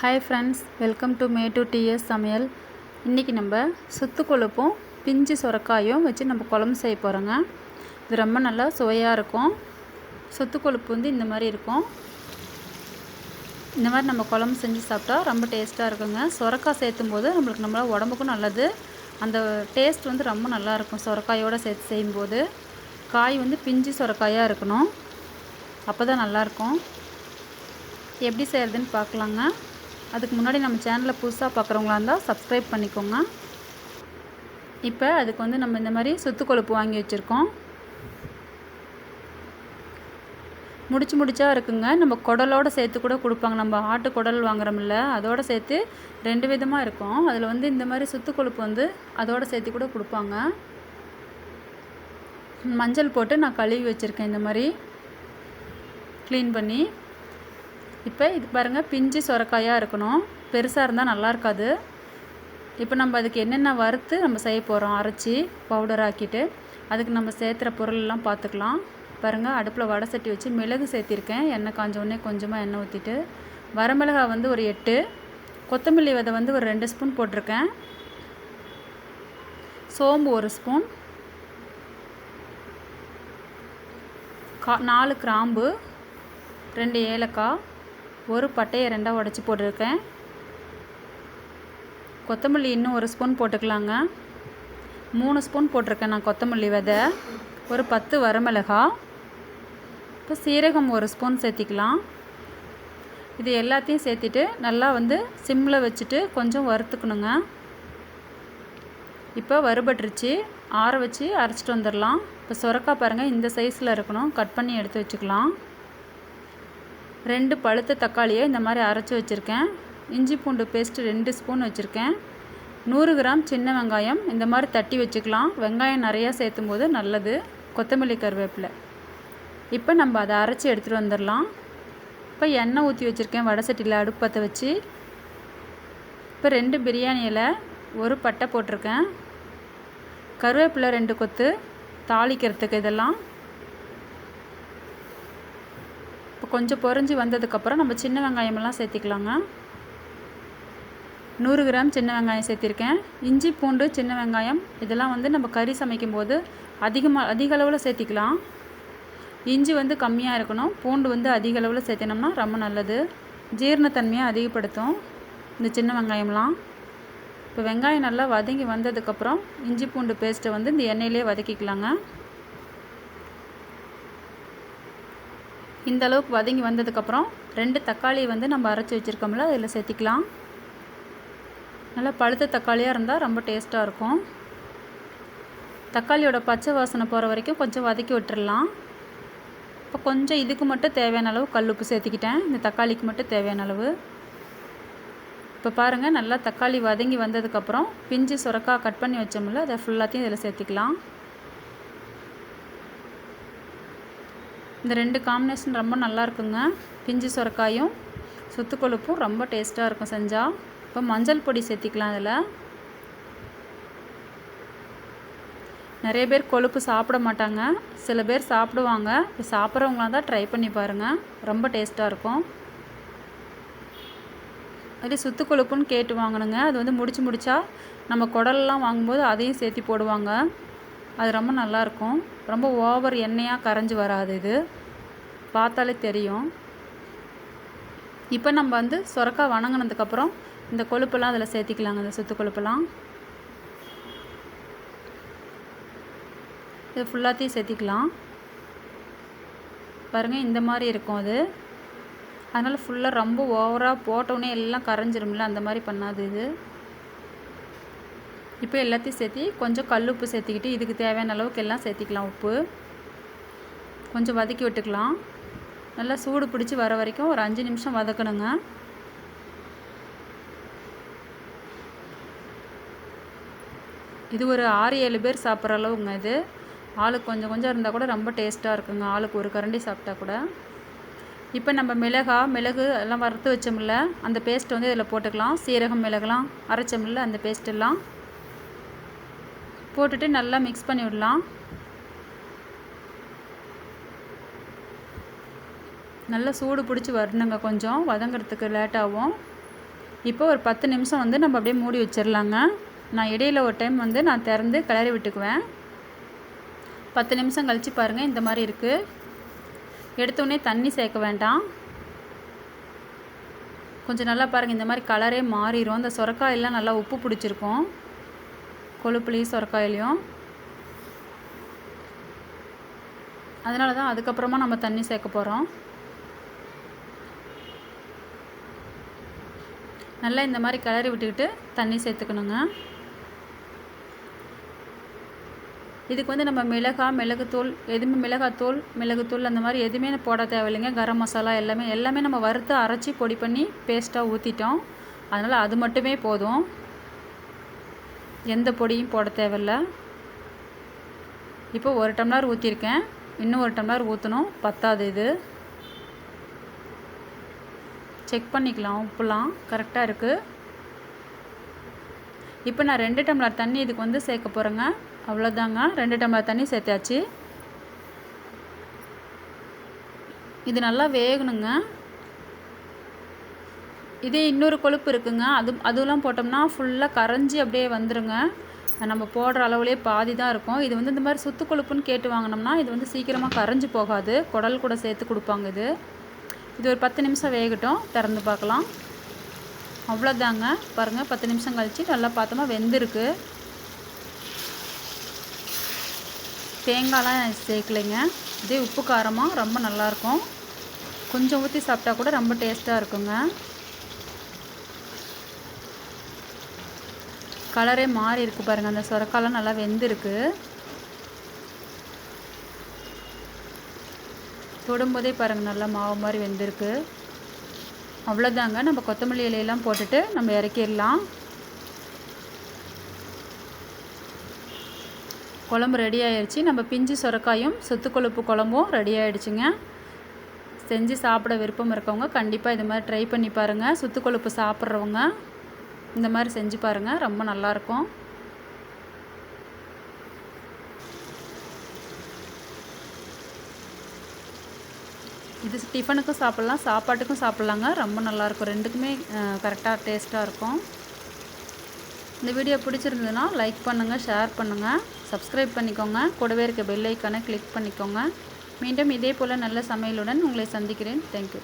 Hi friends welcome to may to DS சமையல். இன்றைக்கி நம்ம சுத்து கொழுப்பும் பிஞ்சு சுரக்காயும் வச்சு நம்ம குழம்பு செய்ய போகிறோங்க இது ரொம்ப நல்லா சுவையாக இருக்கும். சுத்து கொழுப்பு வந்து இந்த மாதிரி இருக்கும். இந்த மாதிரி நம்ம குழம்பு செஞ்சு சாப்பிட்டா ரொம்ப டேஸ்ட்டாக இருக்குங்க. சுரக்காய் சேர்த்தும் போது நம்மளுக்கு நம்மள உடம்புக்கும் நல்லது. அந்த டேஸ்ட் வந்து ரொம்ப நல்லாயிருக்கும் சுரக்காயோடு சேர்த்து செய்யும்போது காய் வந்து பிஞ்சு சுரக்காயாக இருக்கணும். அப்போ தான் நல்லாயிருக்கும் எப்படி செய்கிறதுன்னு பார்க்கலாங்க. அதுக்கு முன்னாடி நம்ம சேனலை புதுசாக பார்க்குறவங்களா இருந்தால் சப்ஸ்கிரைப் பண்ணிக்கோங்க. இப்போ அதுக்கு வந்து நம்ம இந்த மாதிரி சுத்து கொழுப்பு வாங்கி வச்சுருக்கோம். முடிச்சு முடிச்சா இருக்குங்க. நம்ம குடலோடு சேர்த்து கூட கொடுப்பாங்க. நம்ம ஆட்டு குடல் வாங்குறோம்ல அதோடு சேர்த்து ரெண்டு விதமாக இருக்கும். அதில் வந்து இந்த மாதிரி சுத்து கொழுப்பு வந்து அதோடு சேர்த்து கூட கொடுப்பாங்க. மஞ்சள் போட்டு நான் கழுவி வச்சுருக்கேன் இந்த மாதிரி. க்ளீன் பண்ணி. இப்போ இது பாருங்கள் பிஞ்சு சுரக்காயாக இருக்கணும். பெருசாக இருந்தால் நல்லா இருக்காது. இப்போ நம்ம அதுக்கு என்னென்ன வறுத்து நம்ம செய்ய போகிறோம் அரைச்சி பவுடர் ஆக்கிட்டு அதுக்கு நம்ம சேர்த்துற பொருளெல்லாம் பார்த்துக்கலாம். பாருங்கள் அடுப்பில் வடை சட்டி வச்சு மிளகு சேர்த்திருக்கேன். எண்ணெய் காஞ்ச உடனே கொஞ்சமாக எண்ணெய் ஊற்றிட்டு வரமிளகாய் வந்து ஒரு எட்டு கொத்தமல்லி விதை வந்து ஒரு ரெண்டு ஸ்பூன் போட்டிருக்கேன். சோம்பு ஒரு ஸ்பூன். கா நாலு கிராம்பு ரெண்டு ஏலக்காய். ஒரு பட்டையை ரெண்டாக உடச்சி போட்டிருக்கேன். கொத்தமல்லி இன்னும் ஒரு ஸ்பூன் போட்டுக்கலாங்க. மூணு ஸ்பூன் போட்டிருக்கேன் நான் கொத்தமல்லி விதை. ஒரு பத்து வரமிளகா. இப்போ சீரகம் ஒரு ஸ்பூன் சேர்த்திக்கலாம். இது எல்லாத்தையும் சேர்த்திட்டு நல்லா வந்து சிம்மில் வச்சுட்டு கொஞ்சம் வறுத்துக்கணுங்க. இப்போ வறுபட்டுருச்சு. ஆற வச்சு அரைச்சிட்டு வந்துடலாம். இப்போ சுரக்காய் பாருங்கள் இந்த சைஸில் இருக்கணும். கட் பண்ணி எடுத்து வச்சுக்கலாம். ரெண்டு பழுத்த தக்காளியை இந்த மாதிரி அரைச்சி வச்சுருக்கேன். இஞ்சி பூண்டு பேஸ்ட்டு ரெண்டு ஸ்பூன் வச்சுருக்கேன். நூறு கிராம் சின்ன வெங்காயம் இந்த மாதிரி தட்டி வச்சுக்கலாம். வெங்காயம் நிறையா சேர்த்தும் போது நல்லது. கொத்தமல்லி கருவேப்பிலை. இப்போ நம்ம அதை அரைச்சி எடுத்துகிட்டு வந்துடலாம். இப்போ எண்ணெய் ஊற்றி வச்சுருக்கேன் வடை சட்டியில் அடுப்பத்தை வச்சு. இப்போ ரெண்டு பிரியாணியில் ஒரு பட்டை போட்டிருக்கேன். கருவேப்பிலை ரெண்டு கொத்து தாளிக்கிறதுக்கு இதெல்லாம். இப்போ கொஞ்சம் பொறிஞ்சு வந்ததுக்கப்புறம் நம்ம சின்ன வெங்காயமெல்லாம் சேர்த்திக்கலாங்க. நூறு கிராம் சின்ன வெங்காயம் சேர்த்திருக்கேன். இஞ்சி பூண்டு சின்ன வெங்காயம் இதெல்லாம் வந்து நம்ம கறி சமைக்கும் போது அதிகமாக அதிக அளவில் சேர்த்திக்கலாம். இஞ்சி வந்து கம்மியாக இருக்கணும். பூண்டு வந்து அதிக அளவில் சேர்த்தினோம்னா ரொம்ப நல்லது. ஜீரணத்தன்மையை அதிகப்படுத்தும் இந்த சின்ன வெங்காயம்லாம். இப்போ வெங்காயம் நல்லா வதங்கி வந்ததுக்கப்புறம் இஞ்சி பூண்டு பேஸ்ட்டை வந்து இந்த எண்ணெயிலே வதக்கிக்கலாங்க. இந்த அளவுக்கு வதங்கி வந்ததுக்கப்புறம் ரெண்டு தக்காளி வந்து நம்ம அரைச்சி வச்சுருக்கோம்ல அதில் சேர்த்திக்கலாம். நல்லா பழுத்த தக்காளியாக இருந்தால் ரொம்ப டேஸ்ட்டாக இருக்கும். தக்காளியோட பச்சை வாசனை போகிற வரைக்கும் கொஞ்சம் வதக்கி விட்டுறலாம். இப்போ கொஞ்சம் இதுக்கு மட்டும் தேவையான அளவு கல்லுப்பு சேர்த்திக்கிட்டேன். இந்த தக்காளிக்கு மட்டும் தேவையான அளவு. இப்போ பாருங்கள் நல்லா தக்காளி வதங்கி வந்ததுக்கப்புறம் பிஞ்சு சுரக்காய் கட் பண்ணி வச்சோம்ல அதை ஃபுல்லாத்தையும் இதில் சேர்த்திக்கலாம். இந்த ரெண்டு காம்பினேஷன் ரொம்ப நல்லா இருக்குங்க பிஞ்சு சுரக்காயும் சுத்து கொழுப்பும் ரொம்ப டேஸ்ட்டாக இருக்கும் செஞ்சால் இப்போ மஞ்சள் பொடி சேர்த்திக்கலாம் அதில் நிறைய பேர் கொழுப்பு சாப்பிட மாட்டாங்க. சில பேர் சாப்பிடுவாங்க. இப்போ சாப்பிட்றவங்களாம் தான் ட்ரை பண்ணி பாருங்கள் ரொம்ப டேஸ்ட்டாக இருக்கும். அது சுத்து கொழுப்புன்னு கேட்டு வாங்கணுங்க. அது வந்து முடிச்சு முடிச்சா நம்ம குடல்லாம் வாங்கும்போது அதையும் சேர்த்து போடுவாங்க. அது ரொம்ப நல்லாயிருக்கும் ரொம்ப ஓவர் எண்ணெயாக கரைஞ்சி வராது இது. பார்த்தாலே தெரியும். இப்போ நம்ம வந்து சுரக்காய் வணங்கினதுக்கப்புறம் இந்த கொழுப்பெல்லாம் அதில் சேர்த்திக்கலாங்க இந்த சுத்து கொழுப்பெல்லாம். இது ஃபுல்லாத்தையும் சேர்த்திக்கலாம். பாருங்கள் இந்த மாதிரி இருக்கும் அது. அதனால் ஃபுல்லாக ரொம்ப ஓவராக போட்டோடனே எல்லாம் கரைஞ்சிரும்ல அந்த மாதிரி பண்ணாது இது. இப்போ எல்லாத்தையும் சேர்த்தி கொஞ்சம் கல் உப்பு சேர்த்திக்கிட்டு இதுக்கு தேவையான அளவுக்கு எல்லாம் சேர்த்திக்கலாம் உப்பு. கொஞ்சம் வதக்கி விட்டுக்கலாம். நல்லா சூடு பிடிச்சி வர வரைக்கும் ஒரு அஞ்சு நிமிஷம் வதக்கணுங்க. இது ஒரு ஆறு ஏழு பேர் சாப்பிட்ற அளவுங்க இது. ஆளுக்கு கொஞ்சம் கொஞ்சம் இருந்தால் கூட ரொம்ப டேஸ்ட்டாக இருக்குங்க. ஆளுக்கு ஒரு கரண்டி சாப்பிட்டா கூட. இப்போ நம்ம மிளகா மிளகு எல்லாம் வறுத்து வச்சோம்ல அந்த பேஸ்ட் வந்து இதில் போட்டுக்கலாம். சீரகம் மிளகுலாம் அரைச்சோம்ல அந்த பேஸ்ட்டெல்லாம் போட்டுட்டு நல்லா மிக்ஸ் பண்ணி விடலாம். நல்லா சூடு பிடிச்சி வரணுங்க கொஞ்சம். வதங்கிறதுக்கு லேட்டாகும் இப்போ ஒரு பத்து நிமிஷம் வந்து நம்ம அப்படியே மூடி வச்சிடலாங்க நான் இடையில் ஒரு டைம் வந்து நான் திறந்து கிளறி விட்டுக்குவேன். பத்து நிமிஷம் கழித்து பாருங்கள் இந்த மாதிரி இருக்குது எடுத்தோடனே தண்ணி சேர்க்க வேண்டாம். கொஞ்சம் நல்லா பாருங்கள் இந்த மாதிரி கலரே மாறிடும் அந்த சுரக்காயெல்லாம் நல்லா உப்பு பிடிச்சிருக்கும். கொழுப்புலேயும் சுரக்காயிலையும். அதனால தான் அதுக்கப்புறமா நம்ம தண்ணி சேர்க்க போகிறோம் நல்லா இந்த மாதிரி கிளறி விட்டுக்கிட்டு தண்ணி சேர்த்துக்கணுங்க. இதுக்கு வந்து நம்ம மிளகா மிளகுத்தூள் எதுவுமே மிளகாத்தூள் மிளகுத்தூள் அந்த மாதிரி எதுவுமே போட தேவையில்லைங்க. கரம் மசாலா எல்லாமே எல்லாமே நம்ம வறுத்து அரைச்சி பொடி பண்ணி பேஸ்ட்டாக ஊற்றிட்டோம் அதனால் அது மட்டுமே போதும். எந்த பொடியும் போட தேவையில்ல. இப்போ ஒரு டம்ளர் ஊற்றிருக்கேன் இன்னும் ஒரு டம்ளர் ஊற்றணும் பத்தாது இது. செக் பண்ணிக்கலாம். உப்புலாம் கரெக்டாக இருக்குது இப்போ நான் ரெண்டு டம்ளர் தண்ணி இதுக்கு வந்து சேர்க்க போகிறேங்க அவ்வளோதாங்க ரெண்டு டம்ளர் தண்ணி சேர்த்தாச்சு. இது நல்லா வேகணுங்க. இதே இன்னொரு கொழுப்பு இருக்குங்க. அது அதுலாம் போட்டோம்னா ஃபுல்லாக கரைஞ்சி அப்படியே வந்துடுங்க நம்ம போடுற அளவுலேயே பாதி தான் இருக்கும். இது வந்து இந்த மாதிரி சுத்து கொழுப்புன்னு கேட்டு வாங்கினோம்னா இது வந்து சீக்கிரமாக கரைஞ்சி போகாது. குடல் கூட சேர்த்து கொடுப்பாங்க இது. இது ஒரு பத்து நிமிஷம் வேகட்டும். திறந்து பார்க்கலாம். அவ்வளோதாங்க பாருங்கள் பத்து நிமிஷம் கழித்து நல்லா பார்த்தோமா வெந்திருக்கு. தேங்காய்லாம் சேர்க்கலைங்க. இதே உப்பு காரமாக ரொம்ப நல்லாயிருக்கும் கொஞ்சம் ஊற்றி சாப்பிட்டா கூட ரொம்ப டேஸ்ட்டாக இருக்குங்க. கலரே மாறி இருக்கு பாருங்கள் அந்த சுரக்காலாம் நல்லா வெந்திருக்கு. தொடும்போதே பாருங்கள் நல்லா மாவு மாதிரி வெந்திருக்கு. அவ்வளோதாங்க. நம்ம கொத்தமல்லி இலையெல்லாம் போட்டுட்டு நம்ம இறக்கிடலாம். குழம்பு ரெடி ஆயிடுச்சு நம்ம பிஞ்சு சுரக்காயும் சொத்து கொழுப்பு குழம்பும் ரெடி ஆயிடுச்சுங்க. செஞ்சு சாப்பிட விருப்பம் இருக்கவங்க கண்டிப்பாக இது மாதிரி ட்ரை பண்ணி பாருங்கள் சுத்து கொழுப்பு சாப்பிட்றவங்க. இந்த மாதிரி செஞ்சு பாருங்கள் ரொம்ப நல்லாயிருக்கும். இது டிஃபனுக்கும் சாப்பிட்லாம் சாப்பாட்டுக்கும் சாப்பிட்லாங்க. ரொம்ப நல்லாயிருக்கும். ரெண்டுக்குமே கரெக்டாக டேஸ்ட்டாக இருக்கும். இந்த வீடியோ பிடிச்சிருந்ததுன்னா லைக் பண்ணுங்கள் ஷேர் பண்ணுங்கள் சப்ஸ்கிரைப் பண்ணிக்கோங்க. கூடவே இருக்க பெல் ஐக்கானை கிளிக் பண்ணிக்கோங்க. மீண்டும் இதே போல் நல்ல சமையலுடன் உங்களை சந்திக்கிறேன். தேங்க்யூ